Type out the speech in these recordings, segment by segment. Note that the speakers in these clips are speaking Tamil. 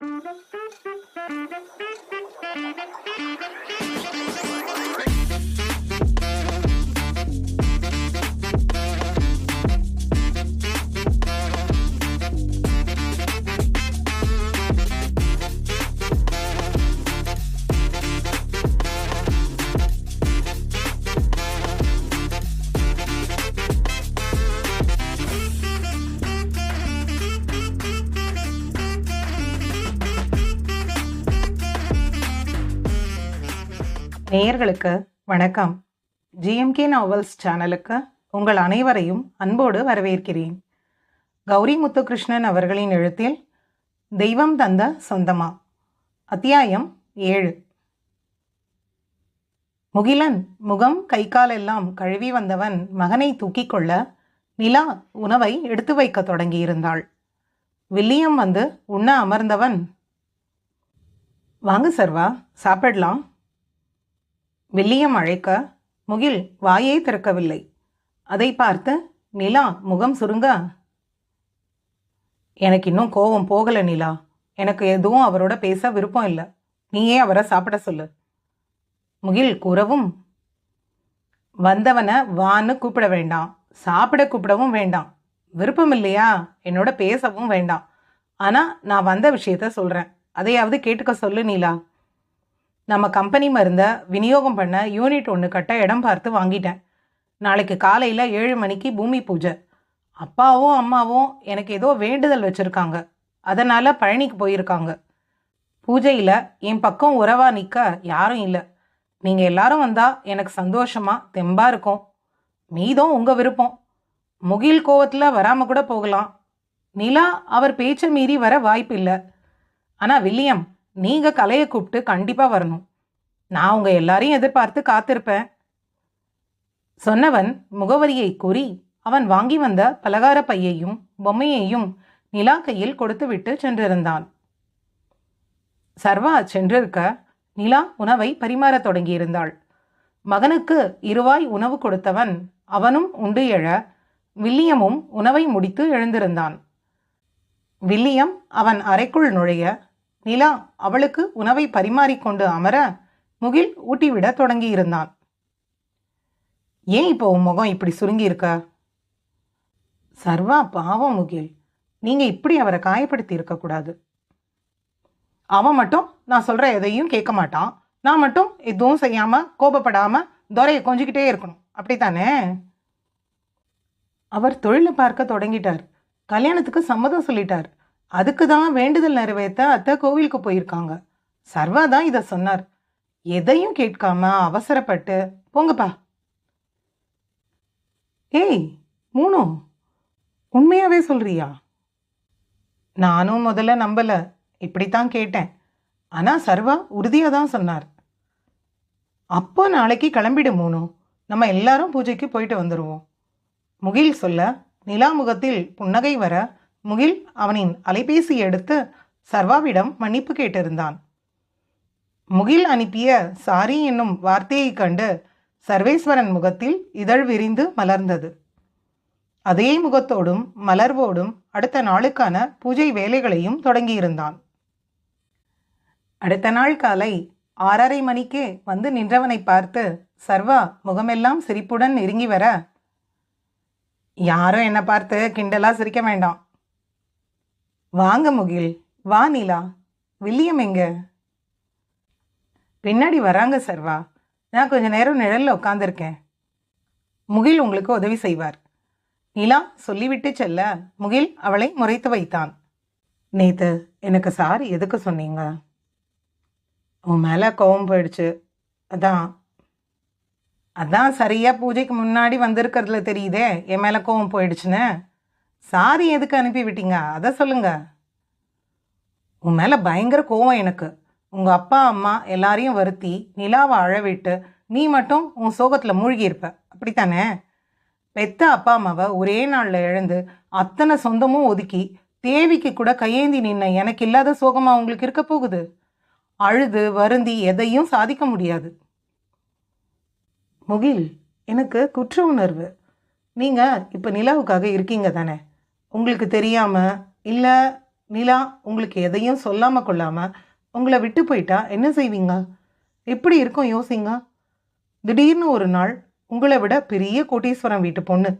Thank you. நேயர்களுக்கு வணக்கம். ஜிஎம்கே நாவல்ஸ் சேனலுக்கு உங்கள் அனைவரையும் அன்போடு வரவேற்கிறேன். கௌரி முத்துகிருஷ்ணன் அவர்களின் எழுத்தில் தெய்வம் தந்த சொந்தமா? அத்தியாயம் ஏழு. முகிலன் முகம் கை கால் எல்லாம் கழுவி வந்தவன் மகனை தூக்கிக் கொள்ள நிலா உணவை எடுத்து வைக்க தொடங்கியிருந்தாள். வில்லியம் வந்து உண்ண அமர்ந்தவன் வாங்க சர்வா சாப்பிடலாம். வில்லியம் அழைக்க முகில் வாயை திறக்கவில்லை. அதை பார்த்து நிலா முகம் சுருங்க. எனக்கு இன்னும் கோபம் போகலை நிலா. எனக்கு எதுவும் அவரோட பேச விருப்பம் இல்லை. நீயே அவரை சாப்பிட சொல்லு. முகில் கூறவும் வந்தவனை வான்னு கூப்பிட வேண்டாம். சாப்பிட கூப்பிடவும் வேண்டாம். விருப்பம் இல்லையா? என்னோட பேசவும் வேண்டாம். ஆனால் நான் வந்த விஷயத்த சொல்கிறேன் அதையாவது கேட்டுக்க சொல்லு நீலா. நம்ம கம்பெனி மருந்தை விநியோகம் பண்ண யூனிட் ஒன்று கட்ட இடம் பார்த்து வாங்கிட்டேன். நாளைக்கு காலையில் ஏழு மணிக்கு பூமி பூஜை. அப்பாவும் அம்மாவும் எனக்கு ஏதோ வேண்டுதல் வச்சுருக்காங்க. அதனால் பழனிக்கு போயிருக்காங்க. பூஜையில் என் பக்கம் உறவாக நிற்க யாரும் இல்லை. நீங்கள் எல்லாரும் வந்தால் எனக்கு சந்தோஷமாக தெம்பாக இருக்கும். மீதும் உங்கள் விருப்பம். முகில் கோவத்தில் வராமல் கூட போகலாம். நிலா அவர் பேச்சை மீறி வர வாய்ப்பு இல்லை. ஆனால் வில்லியம் நீங்கள் கலையை கூப்பிட்டு கண்டிப்பாக வரணும். நான் உங்கள் எல்லாரையும் எதிர்பார்த்து காத்திருப்பேன். சொன்னவன் முகவரியை கூறி அவன் வாங்கி வந்த பலகார பையையும் பொம்மையையும் நிலா கையில் கொடுத்துவிட்டு சென்றிருந்தான். சர்வா சென்றிருக்க நிலா உணவை பரிமாறத் தொடங்கியிருந்தாள். மகனுக்கு இருவாய் உணவு கொடுத்தவன் அவனும் உண்டு எழ வில்லியமும் உணவை முடித்து எழுந்திருந்தான். வில்லியம் அவன் அறைக்குள் நுழைய நிலா அவளுக்கு உணவை பரிமாறிக்கொண்டு அமர முகில் ஊட்டிவிட தொடங்கியிருந்தான். ஏன் இப்போ உன் முகம் இப்படி சுருங்கி இருக்க சர்வா பாவம் முகில். நீங்க இப்படி அவரை காயப்படுத்தி இருக்கக்கூடாது அவன் மட்டும் நான் சொல்ற எதையும் கேட்க மாட்டான். நான் மட்டும் எதுவும் செய்யாம கோபப்படாம துரையை கொஞ்சிக்கிட்டே இருக்கணும். அப்படித்தானே? அவர் தொழிலை பார்க்க தொடங்கிட்டார். கல்யாணத்துக்கு சம்மதம் சொல்லிட்டார். அதுக்கு தான் வேண்டுதல் நிறைவேற்ற அத்தை கோவிலுக்கு போயிருக்காங்க. சர்வா தான் இதை சொன்னார். எதையும் கேட்காம அவசரப்பட்டு போங்கப்பா. ஏய் மூணு உண்மையாவே சொல்றியா? நானும் முதல்ல நம்பல. இப்படித்தான் கேட்டேன். ஆனா சர்வா உறுதியாக தான் சொன்னார். அப்போ நாளைக்கு கிளம்பிடு மூணு நம்ம எல்லாரும் பூஜைக்கு போயிட்டு வந்துடுவோம் முகில் சொல்ல நிலா முகத்தில் புன்னகை வர முகில் அவனின் அலைபேசி எடுத்து சர்வாவிடம் மன்னிப்பு கேட்டிருந்தான். முகில் அனுப்பிய சாரி என்னும் வார்த்தையைக் கண்டு சர்வேஸ்வரன் முகத்தில் இதழ் விரிந்து மலர்ந்தது. அதே முகத்தோடும் மலர்வோடும் அடுத்த நாளுக்கான பூஜை வேலைகளையும் தொடங்கியிருந்தான். அடுத்த நாள் காலை ஆறரை மணிக்கே வந்து நின்றவனை பார்த்து சர்வா முகமெல்லாம் சிரிப்புடன் நெருங்கி வர யாரும் என்னை பார்த்து கிண்டலாக சிரிக்க வேண்டாம். வாங்க முகில் வா நீலா. வில்லியம் எங்க? பின்னாடி வராங்க சர்வா. நான் கொஞ்ச நேரம் நிழலில் உட்காந்துருக்கேன் முகில் உங்களுக்கு உதவி செய்வார். நிலா சொல்லிவிட்டு செல்ல. முகில் அவளை முறைத்து வைத்தான். நேத்து எனக்கு சார் எதுக்கு சொன்னீங்க? உன் மேலே கோவம் போயிடுச்சு. அதான். அதான் சரியாக பூஜைக்கு முன்னாடி வந்திருக்கிறதுல தெரியுதே. என் மேலே கோவம் போயிடுச்சுன்னு. சாரி எதுக்கு அனுப்பி விட்டீங்க? அதை சொல்லுங்க. உன் மேலே பயங்கர கோவம் எனக்கு. உங்கள் அப்பா அம்மா எல்லாரையும் வருத்தி நிலாவை அழவிட்டு நீ மட்டும் உன் சோகத்தில் மூழ்கியிருப்ப அப்படித்தானே? பெத்த அப்பா அம்மாவை ஒரே நாளில் இழந்து அத்தனை சொந்தமும் ஒதுக்கி தேவிக்கு கூட கையேந்தி நின்ன எனக்கு இல்லாத சோகமாக உங்களுக்கு இருக்க போகுது? அழுது வருந்தி எதையும் சாதிக்க முடியாது. முகில் எனக்கு குற்ற உணர்வு. நீங்கள் இப்போ நிலாவுக்காக இருக்கீங்க தானே? உங்களுக்கு தெரியாமல் இல்லை நிலா உங்களுக்கு எதையும் சொல்லாமல் கொள்ளாமல் உங்களை விட்டு போயிட்டா என்ன செய்வீங்க? எப்படி இருக்கும் யோசிங்க? திடீர்னு ஒரு நாள் உங்களை விட பெரிய கோட்டீஸ்வரம் வீட்டு பொண்ணு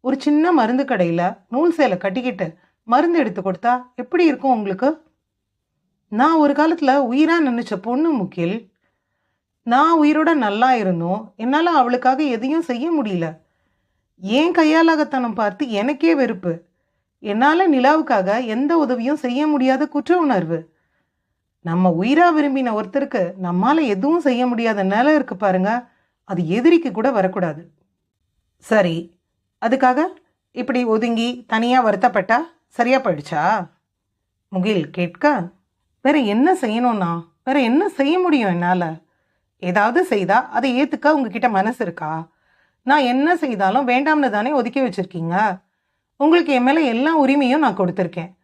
ஒரு சின்ன மருந்து கடையில் நூல் சேலை கட்டிக்கிட்டு மருந்து எடுத்து கொடுத்தா எப்படி இருக்கும் உங்களுக்கு? நான் ஒரு காலத்தில் உயிராக நினச்ச பொண்ணு முக்கில் நான் உயிரோட நல்லா இருந்தோம். என்னால் அவளுக்காக எதையும் செய்ய முடியல. ஏன் கையாலாகத்தனம் பார்த்து எனக்கே வெறுப்பு. என்னால் நிலாவுக்காக எந்த உதவியும் செய்ய முடியாத குற்ற உணர்வு. நம்ம உயிரா விரும்பின ஒருத்தருக்கு நம்மால எதுவும் செய்ய முடியாத நிலை இருக்கு பாருங்க. அது எதிரிக்கு கூட வரக்கூடாது. சரி அதுக்காக இப்படி ஒதுங்கி தனியாக வருத்தப்பட்டா சரியா போயிடுச்சா? முகில் கேட்க வேற என்ன செய்யணும்னா? வேற என்ன செய்ய முடியும் என்னால்? ஏதாவது செய்தா அதை ஏற்றுக்க உங்ககிட்ட மனசு இருக்கா? நான் என்ன செய்தாலும் வேண்டாம்னு தானே ஒதுக்கி வச்சுருக்கீங்க? உங்களுக்கு என் மேலே எல்லா உரிமையும் நான் கொடுத்துருக்கேன்.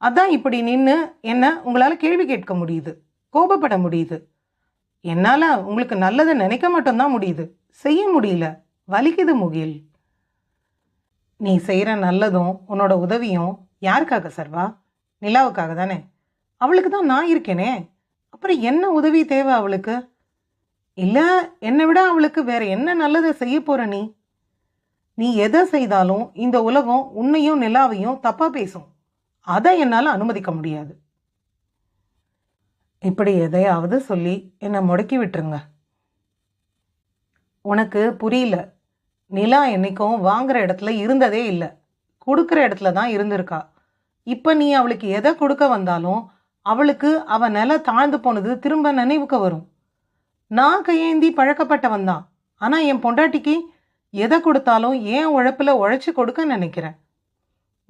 அதான் இப்படி நின்று என்ன உங்களால் கேள்வி கேட்க முடியுது. கோபப்பட முடியுது. என்னால் உங்களுக்கு நல்லதை நினைக்க மட்டும்தான் முடியுது. செய்ய முடியல. வலிக்குது முகில். நீ செய்கிற நல்லதும் உன்னோட உதவியும் யாருக்காக சர்வா? நிலாவுக்காக தானே? அவளுக்கு தான் நான் இருக்கேனே. அப்புறம் என்ன உதவி தேவை அவளுக்கு? இல்லை என்னை விட அவளுக்கு வேற என்ன நல்லதை செய்ய போகிற நீ? நீ எதை செய்தாலும் இந்த உலகம் உன்னையும் நிலாவையும் தப்பாக பேசும். அதை என்னால் அனுமதிக்க முடியாது. இப்படி எதையாவது சொல்லி என்னை முடக்கி விட்டுருங்க. உனக்கு புரியல. நிலா என்றைக்கும் வாங்குற இடத்துல இருந்ததே இல்லை. கொடுக்குற இடத்துல தான் இருந்திருக்கா. இப்போ நீ அவளுக்கு எதை கொடுக்க வந்தாலும் அவளுக்கு அவள் நில தாழ்ந்து போனது திரும்ப நினைவுக்கு வரும். நான் கையேந்தி பழக்கப்பட்டவன் தான். ஆனால் என் பொண்டாட்டிக்கு எதை கொடுத்தாலும் ஏன் உழைப்பில் உழைச்சி கொடுக்க நினைக்கிறேன்.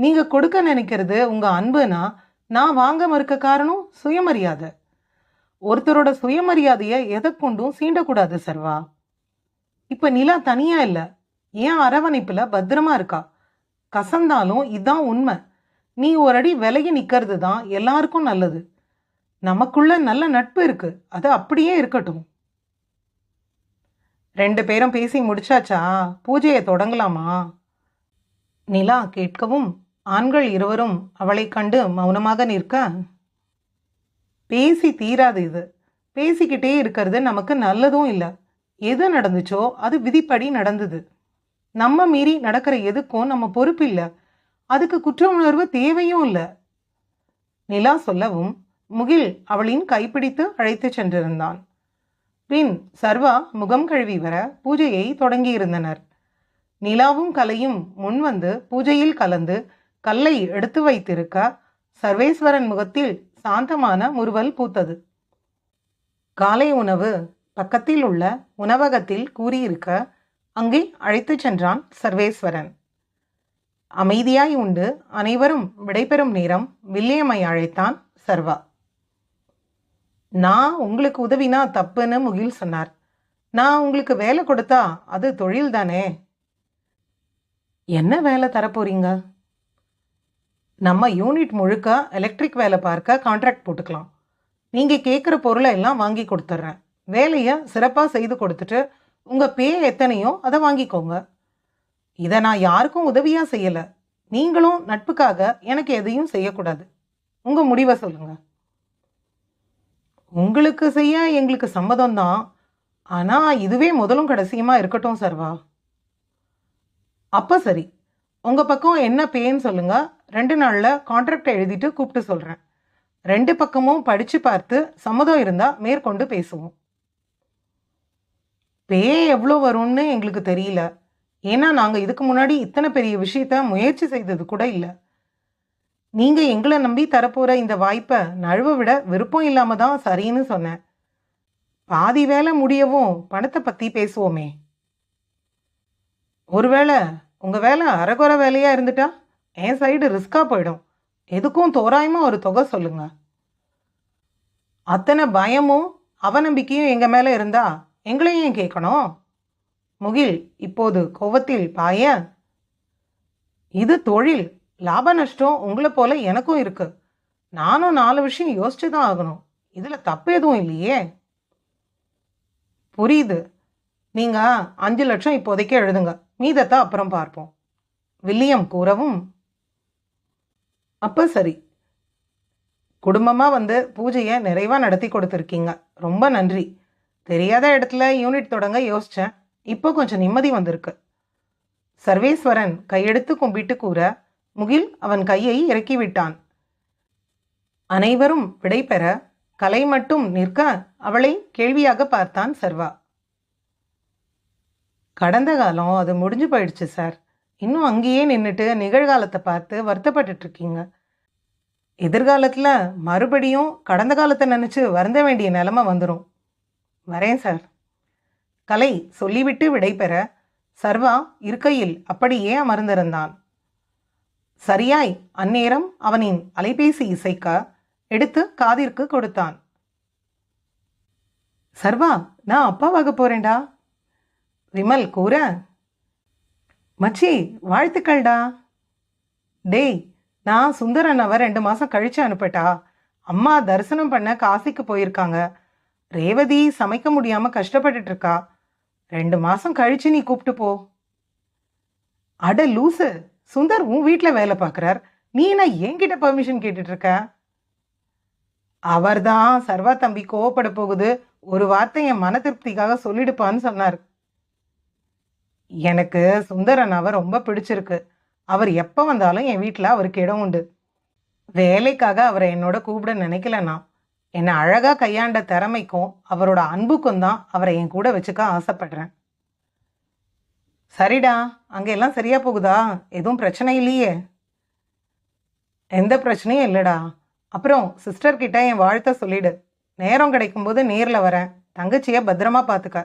நீங்கள் கொடுக்க நினைக்கிறது உங்கள் அன்புனா நான் வாங்க மறுக்க காரணம் சுயமரியாதை. ஒருத்தரோட சுயமரியாதையை எதை கொண்டும் சீண்டக்கூடாது சர்வா. இப்போ நிலா தனியாக இல்லை ஏன் அரவணைப்பில் பத்திரமா இருக்கா? கசந்தாலும் இதுதான் உண்மை. நீ ஒரு அடி விலகி நிற்கிறது தான் எல்லாருக்கும் நல்லது. நமக்குள்ள நல்ல நட்பு இருக்கு அது அப்படியே இருக்கட்டும். ரெண்டு பேரும் பேசி முடிச்சாச்சா? பூஜையை தொடங்கலாமா? நிலா கேட்கவும் ஆண்கள் இருவரும் அவளைக் கண்டு மௌனமாக நிற்க பேசி தீராது இது. பேசிக்கிட்டே இருக்கிறது நமக்கு நல்லதும் இல்லை. எது நடந்துச்சோ அது விதிப்படி நடந்தது. நம்ம மீறி நடக்கிற எதுக்கும் நம்ம பொறுப்பு இல்லை. அதுக்கு குற்ற உணர்வு தேவையும் இல்லை. நிலா சொல்லவும் முகில் அவளின் கைப்பிடித்து அழைத்து சென்றிருந்தான். பின் சர்வா முகம் கழுவி வர பூஜையை தொடங்கியிருந்தனர். நிலாவும் கலையும் முன்வந்து பூஜையில் கலந்து கல்லை எடுத்து வைத்திருக்க சர்வேஸ்வரன் முகத்தில் சாந்தமான முறுவல் பூத்தது. காலை உணவு பக்கத்தில் உள்ள உணவகத்தில் கூறியிருக்க அங்கே அழைத்துச் சென்றான் சர்வேஸ்வரன். அமைதியாய் உண்டு அனைவரும் விடைபெறும் நேரம் வில்லியம்மை அழைத்தான் சர்வா. நான் உங்களுக்கு உதவினா தப்புன்னு முகில் சொன்னார். நான் உங்களுக்கு வேலை கொடுத்தா அது தொழில் தானே? என்ன வேலை தரப்போறீங்க? நம்ம யூனிட் முழுக்க எலக்ட்ரிக் வேலை பார்க்க கான்ட்ராக்ட் போட்டுக்கலாம். நீங்கள் கேட்குற பொருளை எல்லாம் வாங்கி கொடுத்துட்றேன் வேலையை சிறப்பாக செய்து கொடுத்துட்டு உங்கள் பே எத்தனையோ அதை வாங்கிக்கோங்க. இதை நான் யாருக்கும் உதவியாக செய்யலை. நீங்களும் நட்புக்காக எனக்கு எதையும் செய்யக்கூடாது. உங்கள் முடிவை சொல்லுங்கள் உங்களுக்கு செய்ய எங்களுக்கு சம்மதம் தான் ஆனால் இதுவே முதலும் கடைசியுமா இருக்கட்டும் சர்வா. அப்போ சரி. உங்கள் பக்கம் என்ன பேன்னு சொல்லுங்கள் ரெண்டு நாளில் கான்ட்ராக்டை எழுதிட்டு கூப்பிட்டு சொல்கிறேன் ரெண்டு பக்கமும் படித்து பார்த்து சம்மதம் இருந்தால் மேற்கொண்டு பேசுவோம். பே எவ்வளோ வரும்னு எங்களுக்கு தெரியல. ஏன்னா நாங்கள் இதுக்கு முன்னாடி இத்தனை பெரிய விஷயத்த முயற்சி செய்தது கூட இல்லை. நீங்கள் எங்களை நம்பி தரப்போகிற இந்த வாய்ப்பை நழுவ விட விருப்பம் இல்லாமல் தான் சரின்னு சொன்னேன். பாதி வேலை முடியவும் பணத்தை பற்றி பேசுவோமே. ஒருவேளை உங்கள் வேலை அரைகுறை வேலையாக இருந்துட்டா என் சைடு ரிஸ்க்காக போயிடும். எதுக்கும் தோராயமாக ஒரு தொகை சொல்லுங்கள் அத்தனை பயமும் அவநம்பிக்கையும் எங்கள் மேலே இருந்தா எங்களையும் கேட்கணும்? முகில் இப்போது கோவத்தில் பாய இது தொழில். லாப நஷ்டம் உங்களை போல எனக்கும் இருக்கு. நானும் நாலு விஷயம் யோசிச்சு தான் ஆகணும். இதில் தப்பு எதுவும் இல்லையே. புரியுது. நீங்கள் அஞ்சு லட்சம் இப்போதைக்கு எழுதுங்க. மீதத்தை அப்புறம் பார்ப்போம். வில்லியம் கூறவும் அப்போ சரி. குடும்பமாக வந்து பூஜையை நிறைவாக நடத்தி கொடுத்துருக்கீங்க. ரொம்ப நன்றி. தெரியாத இடத்துல யூனிட் தொடங்க யோசித்தேன் இப்போ கொஞ்சம் நிம்மதி வந்திருக்கு. சர்வேஸ்வரன் கையெடுத்து கும்பிட்டு கூற முகில் அவன் கையை இறக்கி விட்டான் அனைவரும் விடைபெற கலை மட்டும் நிற்க அவளை கேள்வியாக பார்த்தான் சர்வா. கடந்த காலம் அது முடிஞ்சு போயிடுச்சு சார். இன்னும் அங்கேயே நின்றுட்டு நிகழ்காலத்தை பார்த்து வருத்தப்பட்டுட்டு இருக்கீங்க. எதிர்காலத்தில் மறுபடியும் கடந்த காலத்தை நினச்சி வருந்த வேண்டிய நிலமை வந்துடும் வரேன் சார். கலை சொல்லிவிட்டு விடைபெற சர்வா இருக்கையில் அப்படியே அமர்ந்திருந்தான். சரியாய் அந்நேரம் அவனின் அலைபேசி இசைக்க எடுத்து காதிற்கு கொடுத்தான். சர்வா நான் அப்பாவாக போறேன்டா. விமல் கூற மச்சி வாழ்த்துக்கள்டா. டேய் நான் சுந்தரன் அவ ரெண்டு மாதம் கழிச்சு அனுப்பட்டா. அம்மா தரிசனம் பண்ண காசிக்கு போயிருக்காங்க. ரேவதி சமைக்க முடியாம கஷ்டப்பட்டுட்டு இருக்கா ரெண்டு மாசம் கழிச்சு நீ கூப்பிட்டு போ. அட லூசு சுந்தர் உன் வீட்டில் வேலை பார்க்குறார் நீ என்ன என்கிட்ட பர்மிஷன் கேட்டுட்ருக்க இருக்க அவர்தான் சர்வா தம்பி கோவப்பட போகுது. ஒரு வார்த்தை என் மன திருப்திக்காக சொல்லிடுப்பான்னு சொன்னார். எனக்கு சுந்தரன் அவர் ரொம்ப பிடிச்சிருக்கு. அவர் எப்போ வந்தாலும் என் வீட்டில் அவருக்கு இடம் உண்டு. வேலைக்காக அவரை என்னோட கூப்பிட நினைக்கல நான் என்னை அழகாக கையாண்ட திறமைக்கும் அவரோட அன்புக்கும் தான் அவரை என் கூட வச்சுக்க ஆசைப்படுறேன். சரிடா அங்கே எல்லாம் சரியா போகுதா? எதுவும் பிரச்சனை இல்லையே. எந்த பிரச்சனையும் இல்லைடா. அப்புறம் சிஸ்டர்கிட்ட என் வாழ்த்த சொல்லிடு. நேரம் கிடைக்கும்போது நேரில் வரேன் தங்கச்சியை பத்திரமா பார்த்துக்க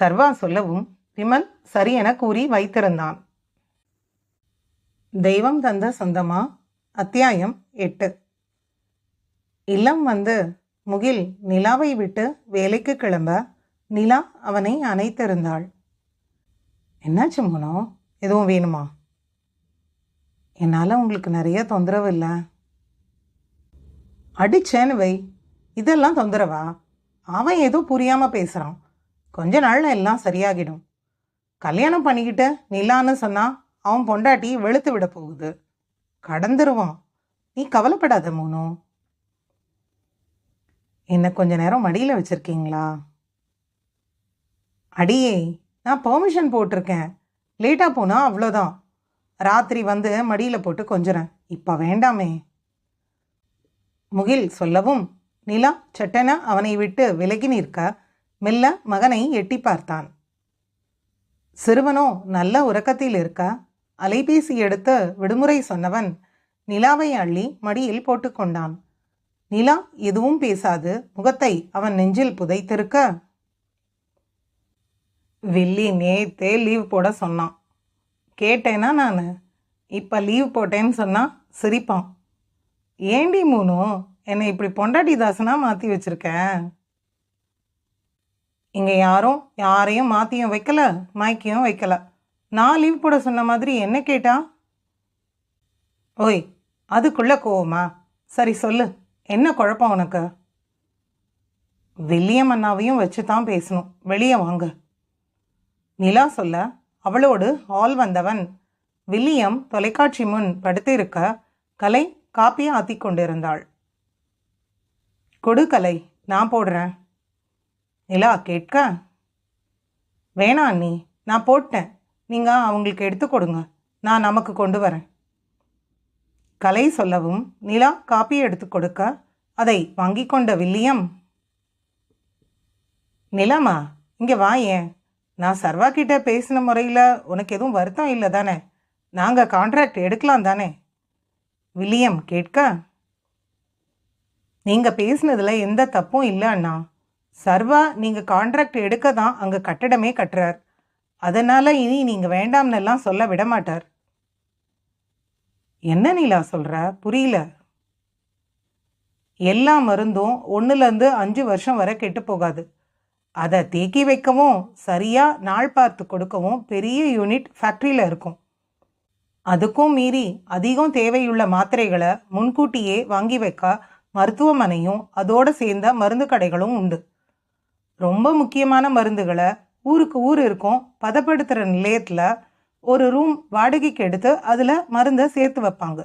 சர்வா சொல்லவும் விமல் சரி என கூறி வைத்திருந்தான். தெய்வம் தந்த சொந்தமா? அத்தியாயம் எட்டு. இல்லம் வந்து முகில் நிலாவை விட்டு வேலைக்கு கிளம்ப நிலா அவனை அணைத்திருந்தாள். என்னாச்சு மனோ? எதுவும் வேணுமா? என்னால் உங்களுக்கு நிறைய தொந்தரவு இல்லை. அடிச்சேன்னு வை. இதெல்லாம் தொந்தரவா? அவன் ஏதோ புரியாமல் பேசுகிறான் கொஞ்ச நாளில் எல்லாம் சரியாகிடும். கல்யாணம் பண்ணிக்கிட்டு நிலான்னு சொன்னால் அவன் பொண்டாட்டி வெளுத்து விட போகுது. கடந்துருவான். நீ கவலைப்படாத மோனோ. என்ன கொஞ்ச நேரம் மடியில் வச்சுருக்கீங்களா? அடியே நான் பெர்மிஷன் போட்டிருக்கேன். லேட்டாக போனால் அவ்வளோதான் ராத்திரி வந்து மடியில் போட்டு கொஞ்சுறேன். இப்போ வேண்டாமே. முகில் சொல்லவும் நிலா சட்டென அவனை விட்டு விலகி நிற்க. மெல்ல மகனை எட்டி பார்த்தான். சிறுவனோ நல்ல உறக்கத்தில் இருக்க. அலைபேசி எடுத்து விடுமுறை சொன்னவன் நிலாவை அள்ளி மடியில் போட்டுக்கொண்டான் நிலா எதுவும் பேசாது. முகத்தை அவன் நெஞ்சில் புதைத்திருக்க. வில்லி நேற்றே லீவ் போட சொன்னான். கேட்டேன்னா நான்? இப்போ லீவ் போட்டேன்னு சொன்னால் சிரிப்பான். ஏண்டி மூணு என்னை இப்படி பொண்டாட்டி தாசனா மாற்றி வச்சிருக்கேன் இங்கே யாரும் யாரையும் மாற்றியும் வைக்கல மயக்கியும் வைக்கல. நான் லீவ் போட சொன்ன மாதிரி என்ன கேட்டா? ஓய் அதுக்குள்ளே கோவமா? சரி சொல்லு என்ன குழப்பம் உனக்கு? வில்லியம் அண்ணாவையும் வச்சு தான் பேசணும். வெளியே வாங்க. நிலா சொல்ல அவளோடு ஆள் வந்தவன். வில்லியம் தொலைக்காட்சி முன் படுத்திருக்க கலை காப்பியை ஆத்திக் கொண்டிருந்தாள். கொடு கலை நான் போடுறேன். நிலா கேட்க வேணாம் அண்ணி நான் போட்டேன். நீங்கள் அவங்களுக்கு எடுத்து கொடுங்க. நான் நமக்கு கொண்டு வரேன். கலை சொல்லவும் நிலா காப்பி எடுத்து கொடுக்க அதை வாங்கி கொண்ட வில்லியம் நிலமா இங்கே வா ஏன்? நான் சர்வா கிட்ட பேசின முறையில் உனக்கு எதுவும் வருத்தம் இல்லை தானே? நாங்கள் கான்ட்ராக்ட் எடுக்கலாம் தானே? வில்லியம் கேட்க. நீங்கள் பேசினதில் எந்த தப்பும் இல்லை அண்ணா. சர்வா நீங்கள் கான்ட்ராக்ட் எடுக்க தான் அங்கே கட்டடமே கட்டுறார். அதனால் இனி நீங்கள் வேண்டாம்னெல்லாம் சொல்ல விட மாட்டார். என்ன நீலா சொல்கிற புரியல. எல்லா மருந்தும் ஒன்றுலேருந்து அஞ்சு வருஷம் வரை கெட்டு போகாது. அதை தேக்கி வைக்கவும் சரியாக நாள் பார்த்து கொடுக்கவும் பெரிய யூனிட் ஃபேக்ட்ரியில் இருக்கும். அதுக்கும் மீறி அதிகம் தேவையுள்ள மாத்திரைகளை முன்கூட்டியே வாங்கி வைக்க மருத்துவமனையும் அதோடு சேர்ந்த மருந்து கடைகளும் உண்டு. ரொம்ப முக்கியமான மருந்துகளை ஊருக்கு ஊர் இருக்கும் பதப்படுத்துகிற நிலையத்தில் ஒரு ரூம் வாடகைக்கு எடுத்து அதில் மருந்தை சேர்த்து வைப்பாங்க.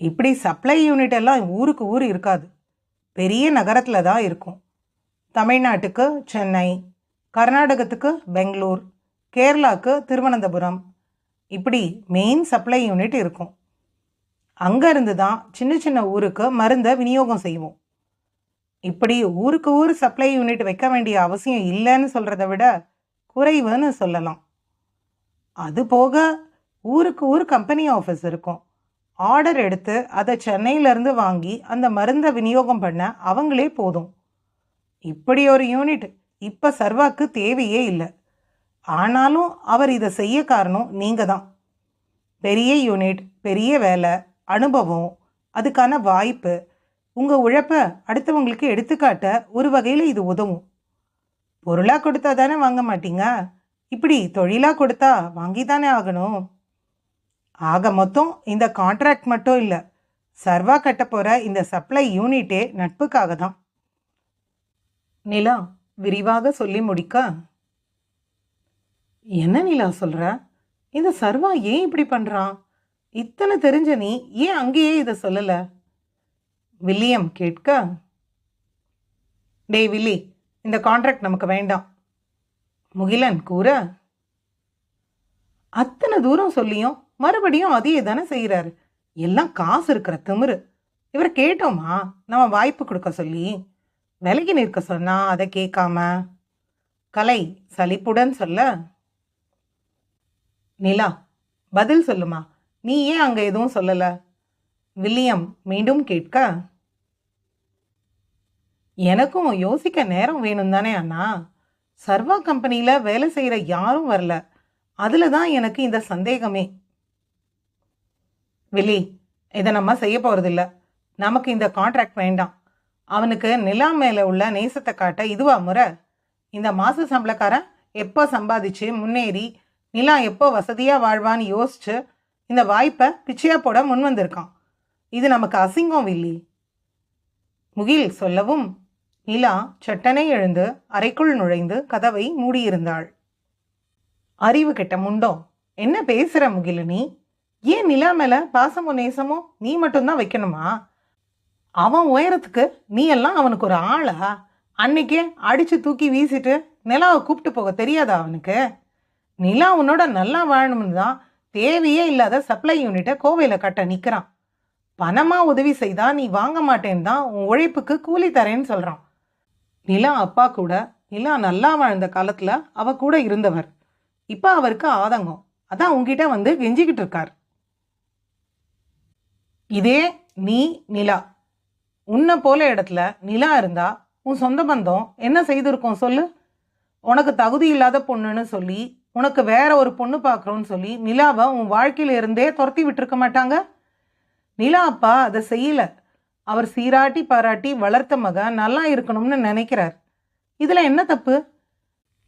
இப்படி சப்ளை யூனிட் எல்லாம் ஊருக்கு ஊர் இருக்காது. பெரிய நகரத்தில் தான் இருக்கும். தமிழ்நாட்டுக்கு சென்னை கர்நாடகத்துக்கு பெங்களூர் கேரளாவுக்கு திருவனந்தபுரம். இப்படி மெயின் சப்ளை யூனிட் இருக்கும். அங்கேருந்து தான் சின்ன சின்ன ஊருக்கு மருந்தை விநியோகம் செய்வோம். இப்படி ஊருக்கு ஊர் சப்ளை யூனிட் வைக்க வேண்டிய அவசியம் இல்லைன்னு சொல்கிறத விட குறைவுன்னு சொல்லலாம். அது போக ஊருக்கு ஊர் கம்பெனி ஆஃபீஸ் இருக்கும். ஆர்டர் எடுத்து அதை சென்னையிலேருந்து வாங்கி அந்த மருந்தை விநியோகம் பண்ண அவங்களே போதும். இப்படி ஒரு யூனிட் இப்போ சர்வாக்கு தேவையே இல்லை. ஆனாலும் அவர் இதை செய்ய காரணம் நீங்கள் தான் பெரிய யூனிட் பெரிய வேலை அனுபவம் அதுக்கான வாய்ப்பு உங்கள் உழைப்பை அடுத்தவங்களுக்கு எடுத்துக்காட்ட ஒரு வகையில் இது உதவும். பொருளாக கொடுத்தா தானே வாங்க மாட்டீங்க? இப்படி தொழிலாக கொடுத்தா வாங்கி தானே ஆகணும்? ஆக மொத்தம் இந்த கான்ட்ராக்ட் மட்டும் இல்லை சர்வா கட்ட போகிற இந்த சப்ளை யூனிட்டே நட்புக்காக தான் நிலா விரிவாக சொல்லி முடிக்க? என்ன நிலா சொல்ற? இந்த சர்வா ஏன் இப்படி பண்றான் இத்தனை தெரிஞ்ச நீ ஏன் அங்கேயே இதை சொல்லல? வில்லியம் கேட்க டேய் வில்லி இந்த கான்ட்ராக்ட் நமக்கு வேண்டாம். முகிலன் கூற அத்தனை தூரம் சொல்லியும் மறுபடியும் அதையே தானே செய்கிறாரு எல்லாம் காசு இருக்கிற திமிரு. இவரை கேட்டோமா? நம்ம வாய்ப்பு கொடுக்க சொல்லி. விலகி நிற்க சொன்னா அதை கேட்காம கலை சலிப்புடன் சொல்ல? நிலா பதில் சொல்லுமா? நீ ஏன் அங்கே எதுவும் சொல்லலை? வில்லியம் மீண்டும் கேட்க? எனக்கும் யோசிக்க நேரம் வேணும் தானே அண்ணா. சர்வா கம்பெனியில் வேலை செய்கிற யாரும் வரல. அதில் தான் எனக்கு இந்த சந்தேகமே. வில்லி இதை நம்ம செய்ய போகிறதில்ல நமக்கு இந்த கான்ட்ராக்ட் வேண்டாம். அவனுக்கு நிலா மேலே உள்ள நேசத்தை காட்ட இதுவா முறை. இந்த மாச சம்பளக்காரன் எப்போ சம்பாதிச்சு முன்னேறி நிலா எப்போ வசதியாக வாழ்வான்னு யோசிச்சு இந்த வாய்ப்பை பிச்சையாக போட முன் வந்திருக்கான். இது நமக்கு அசிங்கம் வில்லி. முகில் சொல்லவும் நிலா சட்டனை எழுந்து அறைக்குள் நுழைந்து கதவை மூடியிருந்தாள். அறிவு கெட்ட முண்டோ என்ன பேசுகிற முகிலு நீ? ஏன் நிலா மேலே பாசமோ நேசமோ நீ மட்டும்தான் வைக்கணுமா? அவன் உயரத்துக்கு நீ எல்லாம் அவனுக்கு ஒரு ஆளா? அன்னைக்கே அடித்து தூக்கி வீசிட்டு நிலாவை கூப்பிட்டு போக தெரியாதா அவனுக்கு? நிலா உன்னோட நல்லா வாழணும்னு தான் தேவையே இல்லாத சப்ளை யூனிட்டை கோவையில் கட்ட நிற்கிறான் பணமாக உதவி செய்தா நீ வாங்க மாட்டேன்னு தான் உன் உழைப்புக்கு கூலி தரேன்னு சொல்கிறான் நிலா அப்பா கூட நிலா நல்லா வாழ்ந்த காலத்தில் அவ கூட இருந்தவர். இப்போ அவருக்கு ஆதங்கம். அதான் உங்ககிட்ட வந்து கெஞ்சிக்கிட்டு இருக்கார். இதே நீ நிலா. உன்னை போல இடத்துல நிலா இருந்தா உன் சொந்த பந்தம் என்ன செய்திருக்கோம் சொல்லு? உனக்கு தகுதி இல்லாத பொண்ணுன்னு சொல்லி உனக்கு வேற ஒரு பொண்ணு பார்க்குறோன்னு சொல்லி நிலாவை உன் வாழ்க்கையில இருந்தே துரத்தி விட்டுருக்க மாட்டாங்க? நிலா அப்பா அதை செய்யல. அவர் சீராட்டி பாராட்டி வளர்த்த மகன் நல்லா இருக்கணும்னு நினைக்கிறார். இதில் என்ன தப்பு?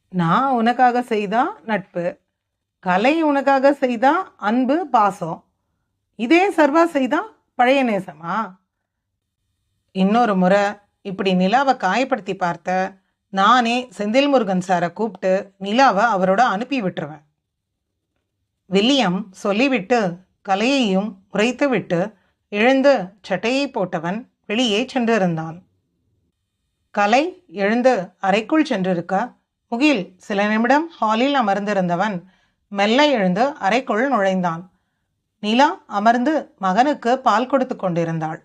நான் உனக்காக செய்தா நட்பு கலை உனக்காக செய்தா அன்பு பாசம். இதே சர்வா செய்தா பழைய நேசமா? இன்னொரு முறை இப்படி நிலாவை காயப்படுத்தி பார்த்த நானே செந்தில் முருகன் சாரை கூப்பிட்டு நிலாவை அவரோட அனுப்பி விட்டுருவேன். வில்லியம் சொல்லிவிட்டு கலையையும் உரைத்துவிட்டு எழுந்து சட்டையை போட்டவன் வெளியே சென்றிருந்தான். கலை எழுந்து அறைக்குள் சென்றிருக்க முகில் சில நிமிடம் ஹாலில் அமர்ந்திருந்தவன் மெல்ல எழுந்து அறைக்குள் நுழைந்தான். நிலா அமர்ந்து மகனுக்கு பால் கொடுத்து கொண்டிருந்தாள்.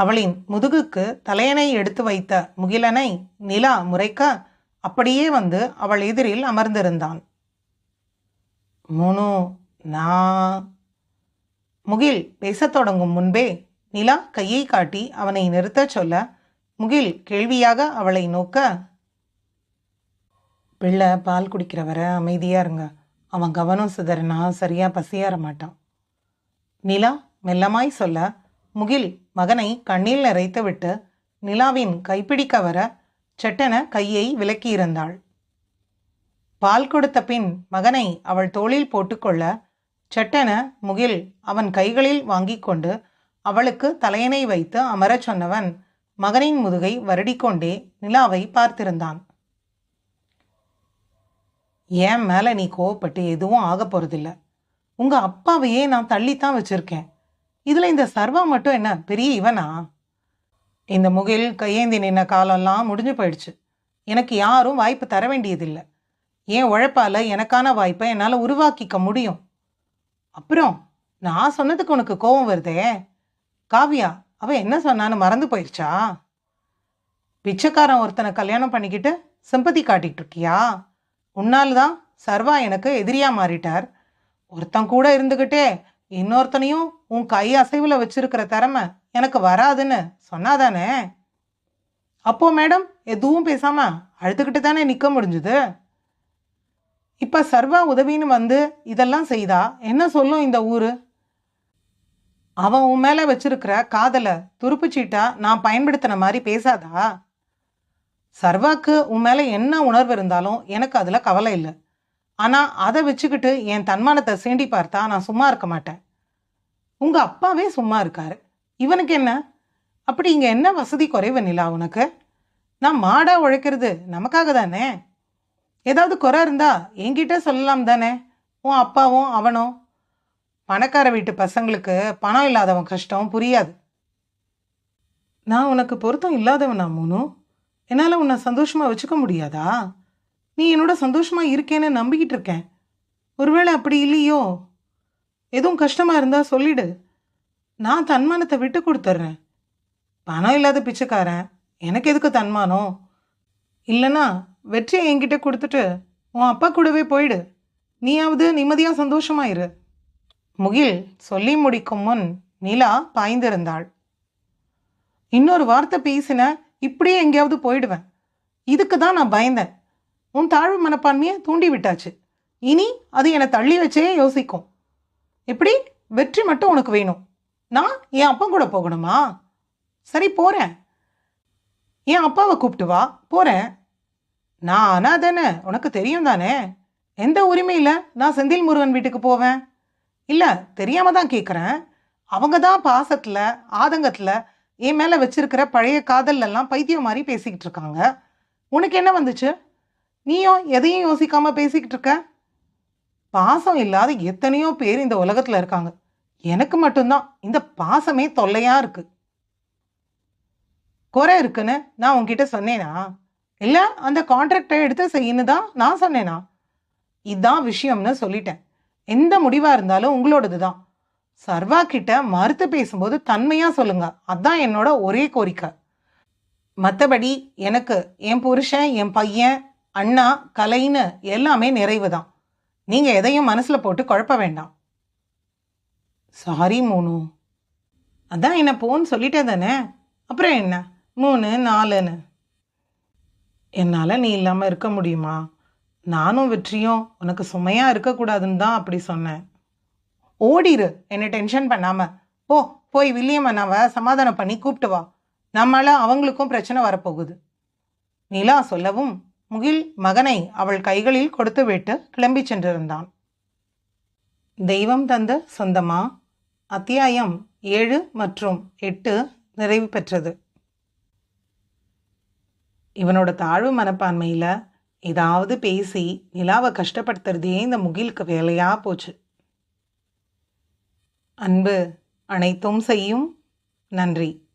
அவளின் முதுகுக்கு தலையணை எடுத்து வைத்த முகிலனை நிலா முறைக்க அப்படியே வந்து அவள் எதிரில் அமர்ந்திருந்தான். முனு நான் முகில் பேசத் தொடங்கும் முன்பே நிலா கையை காட்டி அவனை நிறுத்தச் சொல்ல முகில் கேள்வியாக அவளை நோக்க பிள்ளை பால் குடிக்கிற வர அமைதியாக இருங்க. அவன் கவனம் சிதறினா சரியாக பசியாற மாட்டான். நிலா மெல்லமாய் சொல்ல முகில் மகனை கண்ணில் நிறைத்துவிட்டு நிலாவின் கைப்பிடிக்க வர செட்டென கையை விலக்கியிருந்தாள். பால் கொடுத்த பின் மகனை அவள் தோளில் போட்டுக்கொள்ள செட்டென முகில் அவன் கைகளில் வாங்கிக் கொண்டு அவளுக்கு தலையணை வைத்து அமரச் சொன்னவன் மகனின் முதுகை வருடிக்கொண்டே நிலாவை பார்த்திருந்தான். ஏன் மேலே நீ கோவப்பட்டு எதுவும் ஆக போகிறதில்ல உங்கள் அப்பாவையே நான் தள்ளித்தான் வச்சுருக்கேன். இதுல இந்த சர்வா மட்டும் என்ன பெரிய இவனா? இந்த முகில் கையேந்தி நின்ன காலம்லாம் முடிஞ்சு போயிடுச்சு. எனக்கு யாரும் வாய்ப்பு தர வேண்டியதில்லை. ஏன் உழைப்பால் எனக்கான வாய்ப்பை என்னால் உருவாக்கிக்க முடியும். அப்புறம் நான் சொன்னதுக்கு உனக்கு கோபம் வருதே? காவியா அவன் என்ன சொன்னான்னு மறந்து போயிடுச்சா பிச்சைக்காரன் ஒருத்தனை கல்யாணம் பண்ணிக்கிட்டு சிம்பத்தி காட்டிகிட்டு இருக்கியா? உன்னால் தான் சர்வா எனக்கு எதிரியாக மாறிட்டார். ஒருத்தன் கூட இருந்துக்கிட்டே இன்னொருத்தனையும் உன் கை அசைவில் வச்சிருக்கிற திறமை எனக்கு வராதுன்னு சொன்னாதானே? அப்போ மேடம் எதுவும் பேசாம அழுதுகிட்டு தானே நிற்க முடிஞ்சுது? இப்போ சர்வா உதவின்னு வந்து இதெல்லாம் செய்தா? என்ன சொல்லும் இந்த ஊர்? அவன் உன் மேலே வச்சிருக்கிற காதலை துருப்புச்சீட்டா நான் பயன்படுத்தின மாதிரி பேசாதா? சர்வாக்கு உன் மேலே என்ன உணர்வு இருந்தாலும் எனக்கு அதில் கவலை இல்லை. ஆனால் அதை வச்சுக்கிட்டு என் தன்மானத்தை சீண்டி பார்த்தா நான் சும்மா இருக்க மாட்டேன். உங்கள் அப்பாவே சும்மா இருக்கார். இவனுக்கு என்ன? அப்படி இங்கே என்ன வசதி குறைவு நிலா உனக்கு? நான் மாடாக உழைக்கிறது நமக்காக தானே? ஏதாவது குறை இருந்தா என்கிட்ட சொல்லலாம் தானே? உன் அப்பாவும் அவனும். பணக்கார வீட்டு பசங்களுக்கு பணம் இல்லாதவன் கஷ்டம் புரியாது. நான் உனக்கு பொருத்தம் இல்லாதவனா மூனு? என்னால் உன்னை சந்தோஷமாக வச்சுக்க முடியாதா? நீ என்னோட சந்தோஷமாக இருக்கேன்னு நம்பிக்கிட்டு இருக்கேன். ஒருவேளை அப்படி இல்லையோ? எதுவும் கஷ்டமாக இருந்தால் சொல்லிடு. நான் தன்மானத்தை விட்டு கொடுத்துட்றேன். பணம் இல்லாத பிச்சைக்காரன். எனக்கு எதுக்கு தன்மானம்? இல்லைன்னா வெற்றியை என்கிட்ட கொடுத்துட்டு உன் அப்பா கூடவே போயிடு. நீயாவது நிம்மதியாக சந்தோஷமாயிரு முகில் சொல்லி முடிக்கும் முன் நிலா பாய்ந்திருந்தாள். இன்னொரு வார்த்தை பேசின இப்படியே எங்கேயாவது போயிடுவேன். இதுக்கு தான் நான் பயந்தேன். உன் தாழ்வு மனப்பான்மையை தூண்டி விட்டாச்சு இனி அது என்னை தள்ளி வச்சே யோசிக்கும். எப்படி? வெற்றி மட்டும் உனக்கு வேணும். நான் என் அப்பா கூட போகணுமா? சரி போகிறேன் என் அப்பாவை கூப்பிட்டு வா. போகிறேன் நான் அனாதானே உனக்கு தெரியும் தானே? எந்த உரிமையில் நான் செந்தில் முருகன் வீட்டுக்கு போவேன். இல்லை தெரியாம தான் கேட்குறேன் அவங்க தான் பாசத்தில் ஆதங்கத்தில் என் மேலே வச்சிருக்கிற பழைய காதல்லாம் பைத்தியம் மாதிரி பேசிக்கிட்டு இருக்காங்க. உனக்கு என்ன வந்துச்சு? நீயும் எதையும் யோசிக்காமல் பேசிக்கிட்டு இருக்க? பாசம் இல்லாத எத்தனையோ பேர் இந்த உலகத்தில் இருக்காங்க. எனக்கு மட்டும்தான். இந்த பாசமே தொல்லையாக இருக்கு. குறை இருக்குன்னு நான் உங்ககிட்ட சொன்னேனா? இல்லை அந்த கான்ட்ராக்டை எடுத்து செய்யணும் தான் நான் சொன்னேனா? இதுதான் விஷயம்னு சொல்லிட்டேன். எந்த முடிவாக இருந்தாலும் உங்களோடது தான். சர்வா கிட்ட மறுத்து பேசும்போது தன்மையாக சொல்லுங்க. அதுதான் என்னோட ஒரே கோரிக்கை. மற்றபடி எனக்கு என் புருஷன் என் பையன் அண்ணா கலைன்னு எல்லாமே நிறைவு தான். நீங்கள் எதையும் மனசில் போட்டு குழப்ப வேண்டாம். சாரி மூணு அதான் என்ன போன்னு சொல்லிட்டே தானே? அப்புறம் என்ன? மூணு நாலுன்னு. என்னால் நீ இல்லாமல் இருக்க முடியுமா? நானும் வெற்றியும் உனக்கு சுமையாக இருக்கக்கூடாதுன்னு தான் அப்படி சொன்னேன். ஓடிரு என்னை டென்ஷன் பண்ணாமல் போ போய் வில்லியம் அண்ணாவை சமாதானம் பண்ணி கூப்பிட்டு வா. நம்மளால் அவங்களுக்கும் பிரச்சனை வரப்போகுது. நிலா சொல்லவும் முகில் மகனை அவள் கைகளில் கொடுத்து விட்டு கிளம்பி சென்றிருந்தான். தெய்வம் தந்த சொந்தமா? அத்தியாயம் ஏழு மற்றும் எட்டு நிறைவு பெற்றது. இவனோட தாழ்வு மனப்பான்மையில் ஏதாவது பேசி நிலாவை கஷ்டப்படுத்துறதே இந்த முகிலுக்கு வேலையா போச்சு. அன்பு அனைத்தும் செய்யும். நன்றி.